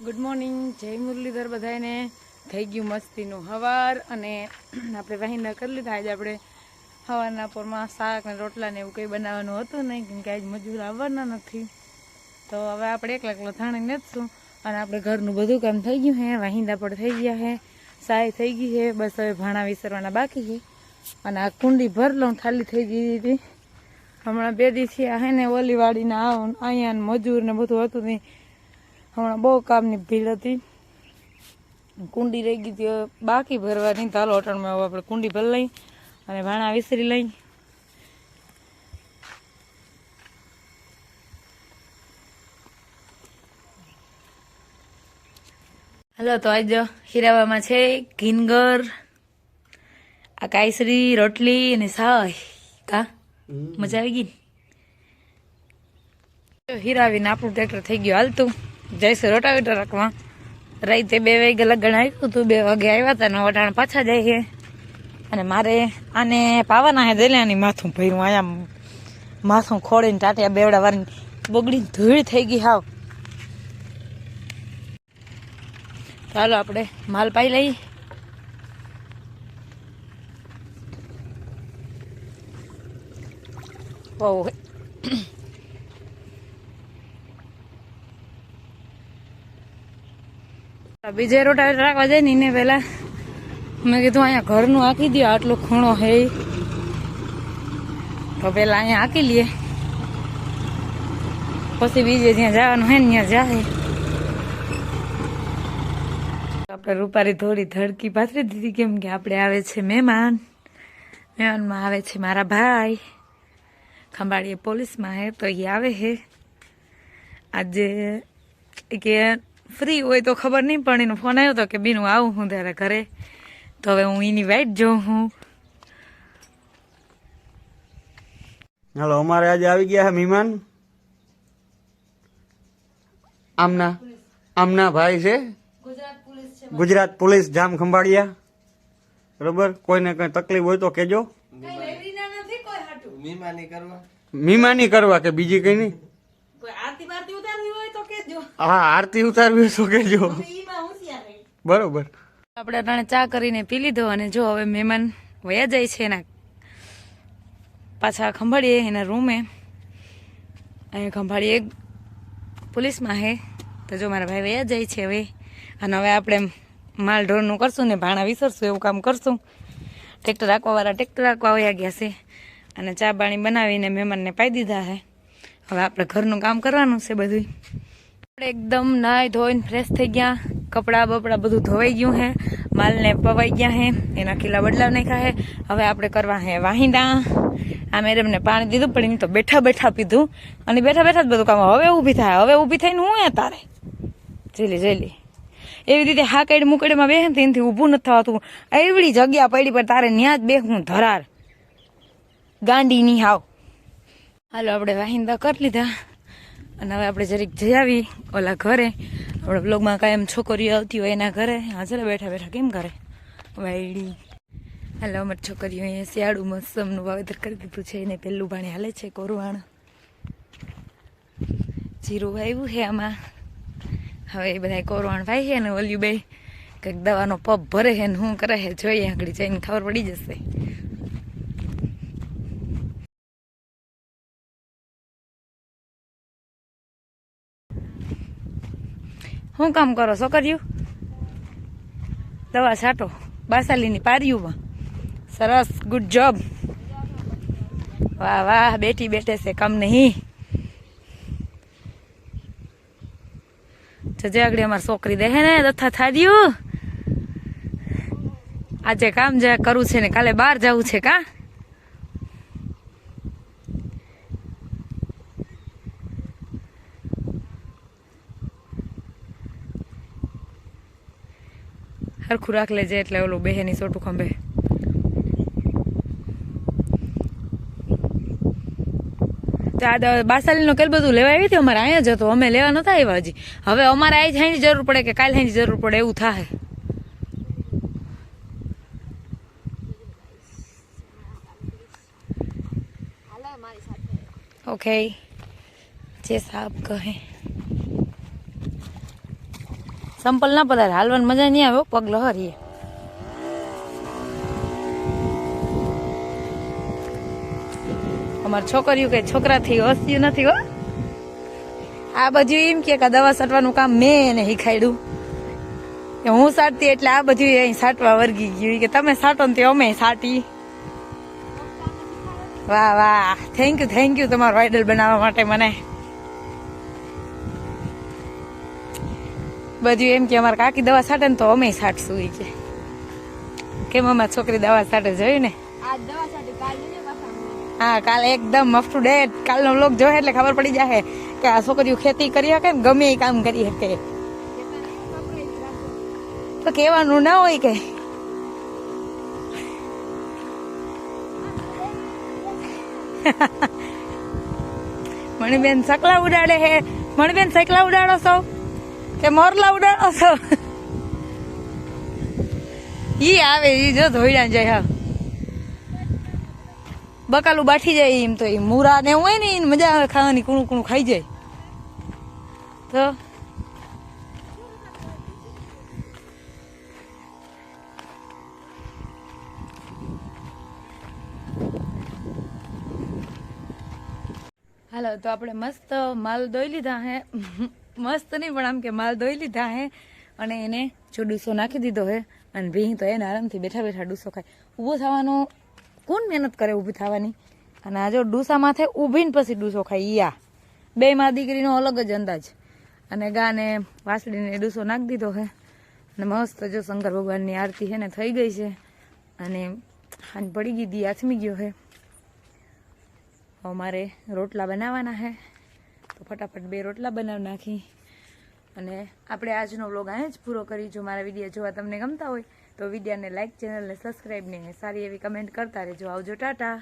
Good morning જય મુરલીધર બધાને થઈ ગયું મસ્તીનું હવાર અને આપણે વાહિંદા કરી લીધા. આજે આપણે હવારના પોરમાં શાક ને રોટલા ને એવું કંઈ બનાવવાનું હતું નહીં, કેમ કે આજ મજૂર આવવાના નથી. તો હવે આપણે એકલા એકલા થાણી નથી અને આપણે ઘરનું બધું કામ થઈ ગયું હે. વાહિંદા પણ થઈ ગયા હે. સાય થઈ ગઈ છે બસ હવે ભાણા વિસરવાના બાકી છે. અને આ કુંડી ભર લઉં, ખાલી થઈ ગઈ હતી હમણાં બે દિવસથી આ હે ને ઓલી વાડીને આવો અહીંયા મજૂર ને બધું હતું નહીં. હમણાં બહુ કામની ભીડ હતી. કુંડી રહી ગઈ હતી બાકી ભરવાની ચાલો અટણમાં હવે આપણે કુંડી ભરી લઈ અને ભાણા વિસરી લઈ. હલો તો આજ હીરાવામાં છે ઘીનગર આ કાયસરી રોટલી અને સાય કા? મજા આવી ગઈ હીરાવીને આપણું ટ્રેક્ટર થઈ ગયું હાલતું. જઈશું રોટાવેટર રાખવા. રાતે બે વાગે લગ્ન આવ્યું હતું, બે વાગે આવ્યા હતા ને વટાણ પાછા છે અને મારે આને પાવાના હે દેલ્યાની માથું ભર્યું અહીંયા માથું ખોળીને ટાટિયા બેવડા વારીને બગડીને ધૂળ થઈ ગઈ હાવ. ચાલો આપણે માલ પાઈ લઈ બહુ બીજે રોટા રાખવા જાય ને એને પેલા મેં કીધું અહીંયા ઘરનું આંકી દો આટલો ખૂણો હે તો પેલા અહીંયા આંકી લઈએ પછી બીજે જ્યાં જવાનું હે ને, ત્યાં જાય. આપણે રૂપારી થોડી ધડકી પાથરી દીધી, કેમ કે આપણે આવે છે મહેમાન. મહેમાનમાં આવે છે મારા ભાઈ. ખંભાળીએ પોલીસમાં હે, તો એ આવે હે. આજે કે ફ્રી હોય તો ખબર નહીં પણ એનો ફોન આવ્યો હતો કે બીનું આવું હું ત્યારે ઘરે. તો હવે હું એની વાઈટ જોઉં હું. હાલો અમારે આજે આવી ગયા છે મહેમાન. આમના આમના ભાઈ છે. ગુજરાત પોલીસ જામ ખંભાળિયા. બરોબર? કોઈને કઈ તકલીફ હોય તો કેજો મીમાની કરવા કે બીજી કઈ નહીં? હા આરતી ઉતારવી શું કેજો. બરોબર. આપણે અટાણે ચા કરીને પી લીધો અને જો હવે મહેમાન વયા જાય છે એના પાછા ખંભાળીએ એના રૂમે. અહીંયા ખંભાળીએ પોલીસમાં હે. તો જો મારા ભાઈ વયા જાય છે હવે. અને હવે આપણે માલ ઢોરનું કરશું ને ભાણા વિસરશું એવું કામ કરશું. ટ્રેક્ટર રાખવાવાળા ટ્રેક્ટર રાખવા વયા ગયા છે. અને ચા પાણી બનાવીને મહેમાનને પાઈ દીધા છે હવે આપણે ઘરનું કામ કરવાનું છે બધું આપણે એકદમ નાહી ધોઈને ફ્રેશ થઈ ગયા. કપડાં બપડા બધું ધોવાઈ ગયું હે. માલને પવાઈ ગયા હે. એના કિલ્લા બદલાવ નાખ્યા હે. હવે આપણે કરવા હે વાહિંદા. આ મેડમને પાણી દીધું, પણ એમ તો બેઠા બેઠા પીધું. અને બેઠા બેઠા જ બધું કામ હવે ઊભી થાય. હવે ઊભી થઈને હું તારે? જેલી જેલી એવી રીતે હા કઈડ મુકડીમાં બેહે તેનાથી ઊભું નથી થવાતું. એવડી જગ્યા પડી પણ તારે ન્યા જ બેહું ધરાર. ગાંડી ની હાવ. હાલો, આપણે વાહિંદા કરી લીધા. અને હવે આપણે જરીક જઈ આવી ઓલા ઘરે. આપણે બ્લોગમાં કાયમ છોકરીઓ આવતી હોય એના ઘરે. હા, ચાલો બેઠા બેઠા કેમ કરે? વાયડી. હાલો, અમારી છોકરીઓ અહીંયા શિયાળુ મોસમનું વાવેતર કરી દીધું છે. એને પહેલું પાણી હાલે છે કોરવાણ. જીરું વાવ્યું છે આમાં. હવે એ બધા કોરવાણ ભાઈ છે ને ઓલ્યું બે. કંઈક દવાનો પપ ભરે છે ને શું કરે છે, જોઈએ આગળ જઈને ખબર પડી જશે. શું કામ કરો છોકરીયું દવા છાંટો. બાસાલીની પારીયુંમાં સરસ ગુડ જોબ વાહ વાહ, બેટી બેઠે છે, કામ નહીં. જજે આગળ અમારી છોકરી દેહે ને દથા થાર્યું આજે કામ જે કરવું છે ને, કાલે બહાર જવું છે, કા? હરખું રાખ લેજે એટલે ઓલું બેહેની સોટું ખંભે. આ બાસાલીનો કેલ બધું લેવા આવી હતી? અમારે અહીંયા જ હતો. અમે લેવા નતા આવ્યા હજી. હવે અમારે આજ હાઈની જરૂર પડે કે કાલ હાઈની જરૂર પડે એવું થાય ઓકે જે સાહેબ કહે. સંપલ ના પધારે. હાલવાની મજા નહીં આવે પગ લહરીએ અમાર છોકરીઓ કે છોકરાથી હસ્યું નથી હો. આ બાજુ એમ કે દવા સાટવાનું કામ મેં એને શીખાડ્યું કે હું સાટતી એટલે આ બધું અહીં સાટવા વર્ગી ગયું. કે તમે સાટો ને તે અમે સાટી. વાહ વાહ. થેન્ક યુ થેન્ક યુ તમારો આઈડલ બનાવવા માટે મને. બધું એમ કે અમારા કાકી દવા સાટે ને તો અમે સાટશું એ કે. કેમ અમારા છોકરી દવા સાટે જોયું ને. હા કાલે એકદમ અપ ટુ ડેટ કાલનો લોક જોહે એટલે ખબર પડી જાય કે આ છોકરીઓ ખેતી કરી શકે ને ગમે એ કામ કરી શકે. તો કહેવાનું ના હોય કે. મણિબેન સકલા ઉડાડે હે. મણિબેન સકલા ઉડાડો છો કે મોરલા ઉડાડો છો ઈ આવે, ઈ જો ધોઈડા જાય, હા. બકાલું બાઠી જાય એમ તો એ મૂરા ને હોય ને મજા આવે ખાવાની, કુણું કુણું ખાઈ જાય. તો હાલો, તો આપણે મસ્ત માલ ધોઈ લીધા હે. મસ્ત નહીં, પણ આમ કે માલ ધોઈ લીધા હે અને એને જો ડૂસો નાખી દીધો હે અને ભીં તો એને આરામથી બેઠા બેઠા ડૂસો ખાય. ઊભો થવાનો, કોણ મહેનત કરે ઊભી થવાની? અને આ જો ડૂસા માથે ઊભીને પછી ડૂસો ખાય યા બે માં દીકરીનો અલગ જ અંદાજ. અને ગાને વાસળીને ડૂસો નાખી દીધો હે. અને મસ્ત જો શંકર ભગવાનની આરતી છે ને થઈ ગઈ છે. અને હાન પડી ગઈ, દી આથમી ગયો હે. અમારે મારે રોટલા બનાવવાના છે તો ફટાફટ બે રોટલા બનાવી નાખી. અને આપણે આજનો વ્લોગ અહીંયા જ પૂરો કરી. જો મારા વીડિયો જોવા તમને ગમતા હોય તો વિડીયાને લાઇક ચેનલને સબસ્ક્રાઈબ ને સારી એવી કમેન્ટ કરતા રહેજો. આવજો, ટાટા.